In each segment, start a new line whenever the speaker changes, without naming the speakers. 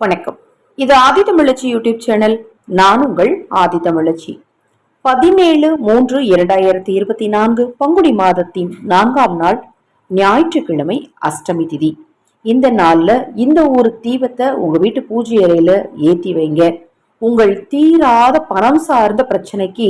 வணக்கம். இது ஆதி தமிழச்சி YouTube channel. நான் உங்கள் ஆதி தமிழச்சி. பதினேழு மூன்று இரண்டாயிரத்தி இருபத்தி நான்கு பங்குனி மாதத்தின் நான்காம் நாள் ஞாயிற்றுக்கிழமை அஷ்டமி திதி. இந்த நாளில் இந்த ஒரு தீபத்தை உங்கள் வீட்டு பூஜை அறையில் ஏற்றி வைங்க. உங்கள் தீராத பணம் சார்ந்த பிரச்சனைக்கு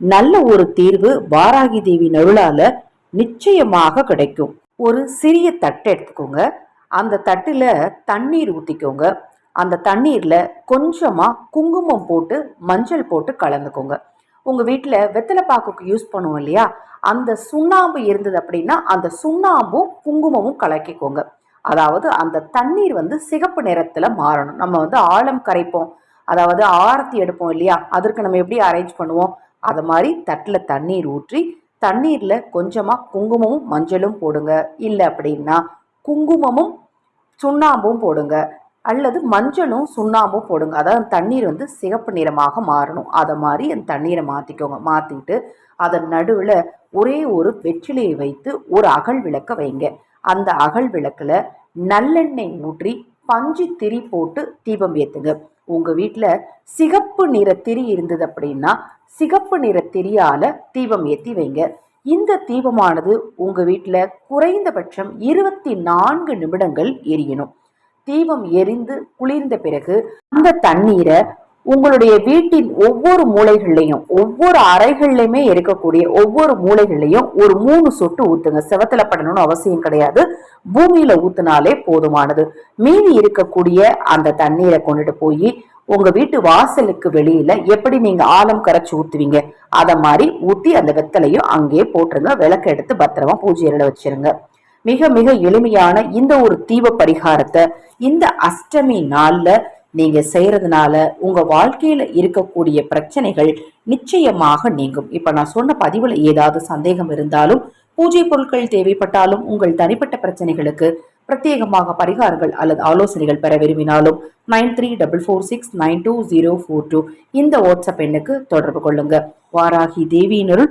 நல்ல ஒரு தீர்வு வாராகி தேவி நருளால நிச்சயமாக கிடைக்கும். ஒரு சிறிய தட்டை எடுத்துக்கோங்க. அந்த தட்டில் தண்ணீர் ஊற்றிக்கோங்க அந்த தண்ணீர்ல கொஞ்சமா குங்குமம் போட்டு மஞ்சள் போட்டு கலந்துக்கோங்க. உங்க வீட்டில் வெத்தலை பாக்குக்கு யூஸ் பண்ணுவோம் இல்லையா? அந்த சுண்ணாம்பு இருந்தது அப்படின்னா அந்த சுண்ணாம்பும் குங்குமமும் கலக்கிக்கோங்க. அதாவது அந்த தண்ணீர் வந்து சிகப்பு நிறத்துல மாறணும். நம்ம வந்து ஆழம் கரைப்போம். அதாவது ஆரத்தி எடுப்போம் இல்லையா? அதற்கு நம்ம எப்படி அரேஞ்ச் பண்ணுவோம்? அது மாதிரி தட்டில் தண்ணீர் ஊற்றி தண்ணீரில் கொஞ்சமாக குங்குமமும் மஞ்சளும் போடுங்க. இல்லை அப்படின்னா குங்குமமும் சுண்ணாம்பும் போடுங்க. அல்லது மஞ்சளும் சுண்ணாம்பும் போடுங்க. அதாவது தண்ணீர் வந்து சிகப்பு நிறமாக மாறணும். அதை மாதிரி அந்த தண்ணீரை மாற்றிக்கோங்க மாற்றிட்டு அதன் நடுவில் ஒரே ஒரு வெற்றிலையை வைத்து ஒரு அகல் விளக்க வைங்க. அந்த அகல் விளக்கில் நல்லெண்ணெய் ஊற்றி பஞ்சு திரி போட்டு தீபம் ஏற்றுங்க உங்கள் வீட்டில் சிகப்பு நிற திரி இருந்தது அப்படின்னா சிகப்பு நிற திரியால் தீபம் ஏற்றி வைங்க. இந்த தீபமானது உங்கள் வீட்டில் குறைந்தபட்சம் இருபத்தி நான்கு நிமிடங்கள் எரியணும். தீபம் எரிந்து குளிர்ந்த பிறகு அந்த தண்ணீரை உங்களுடைய வீட்டின் ஒவ்வொரு மூளைகள்லையும் ஒவ்வொரு அறைகள்லையுமே இருக்கக்கூடிய ஒவ்வொரு மூளைகள்லையும் ஒரு மூணு சொட்டு ஊத்துங்க. செவத்துல படணும்னு அவசியம் கிடையாது. பூமியில ஊத்துனாலே போதுமானது. மீதி இருக்கக்கூடிய அந்த தண்ணீரை கொண்டுட்டு போய் உங்க வீட்டு வாசலுக்கு வெளியில எப்படி நீங்க ஆழம் கரைச்சு ஊத்துவீங்க அத மாதிரி ஊத்தி அந்த வெத்தலையும் அங்கேயே போட்டுருங்க. விளக்கு எடுத்து பத்திரமா பூஜை அறையில வச்சிருங்க. மிக மிக எளிமையான இந்த ஒரு தீப பரிகாரத்தை இந்த அஷ்டமி நாள்ல நீங்க செய்யறதுனால உங்க வாழ்க்கையில இருக்கக்கூடிய பிரச்சனைகள் நிச்சயமாக நீங்கும். இப்ப நான் சொன்ன பதிவுல ஏதாவது சந்தேகம் இருந்தாலும் பூஜை பொருட்கள் தேவைப்பட்டாலும் உங்கள் தனிப்பட்ட பிரச்சனைகளுக்கு பிரத்யேகமாக பரிகாரங்கள் அல்லது ஆலோசனைகள் பெற விரும்பினாலும் nine three double four six nine two zero four two இந்த வாட்ஸ்அப் எண்ணுக்கு தொடர்பு கொள்ளுங்க. வாராகி தேவியினருள்